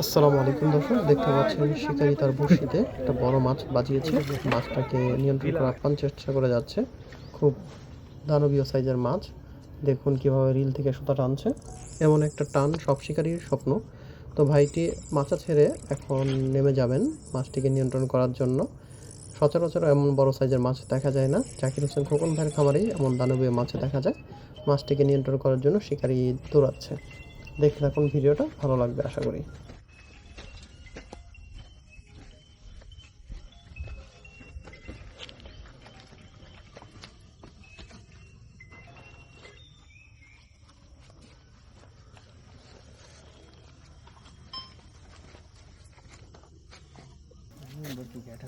আসসালামু আলাইকুম দর্শক, দেখতে পাচ্ছেন শিকারি তার বড়শিতে একটা বড় মাছ বাজিয়েছে। মাছটাকে নিয়ন্ত্রণ করার আপ্রাণ চেষ্টা করে যাচ্ছে। খুব দানবীয় সাইজের মাছ। দেখুন কীভাবে রিল থেকে সুতা টানছে। এমন একটা টান সব শিকারীর স্বপ্ন। তো ভাইটি মাছা ছেড়ে এখন নেমে যাবেন মাছটিকে নিয়ন্ত্রণ করার জন্য। সচরাচর এমন বড় সাইজের মাছ দেখা যায় না। জাকির হোসেন খোকন ভাইয়ের খামারেই এমন দানবীয় মাছ দেখা যায়। মাছটিকে নিয়ন্ত্রণ করার জন্য শিকারি দৌড়াচ্ছে। দেখতে থাকুন ভিডিওটা, ভালো লাগবে আশা করি ছাব্বিশ হাজার টেন ছাব্বিশ ছাব্বিশের সামনে দেখো ছাব্বিশ ছাব্বিশ ছাব্বিশ মাছ ভাই আর কোথায় না সাইডে দেন হুতা লুই দেন অজুন ভাই ওই ডাইনা এই যে এটা কার এই যে ছাব্বিশ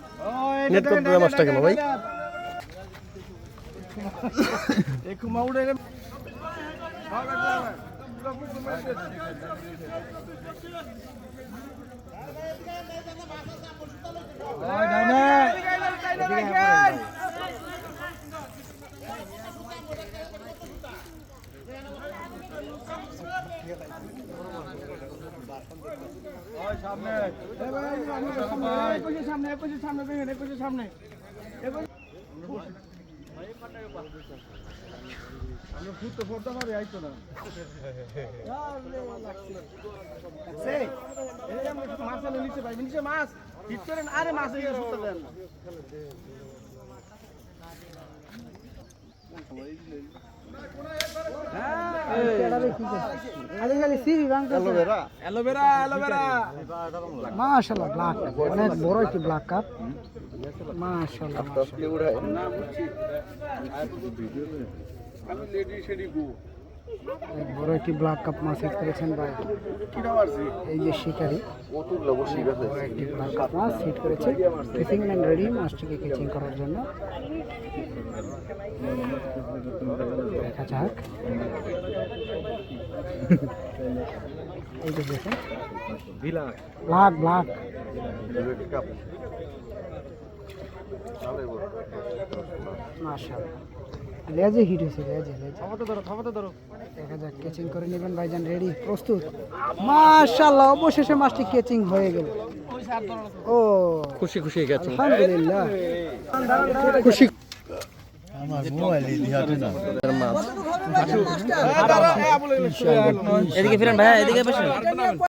নেট করতে মাছটা কেন ভাই? একটু মাছ হিট করেন আরে মাছ এই ব্ল্যাক অনেক বড় একটি ব্ল্যাক কাপ মাশাআল্লাহ আমি লেডি সেডি গো অনেক বড় একটি ব্ল্যাক কাপ মাছ হিট করেছেন ভাই। এই যে শিকারি। একটি ব্ল্যাক কাপ মাছ হিট করেছে। ফিশিং ম্যান রেডি মাছটিকে কেচিং করার জন্য। দেখা যাক। এই যে দেখুন ব্ল্যাক ব্ল্যাক লেজে হিট হয়েছে লেজে লেজে। থামাতে ধরো থামাতে ধরো। দেখা যাক কেচিং করে নেবেন ভাইজান রেডি প্রস্তুত? মাশাআল্লাহ অবশেষে মাছটি কেচিং হয়ে গেল। ও। খুশি খুশি গেছে। আলহামদুলিল্লাহ। খুশি। এদিকে ফিরেন ভাইয়া এদিকে বসেন।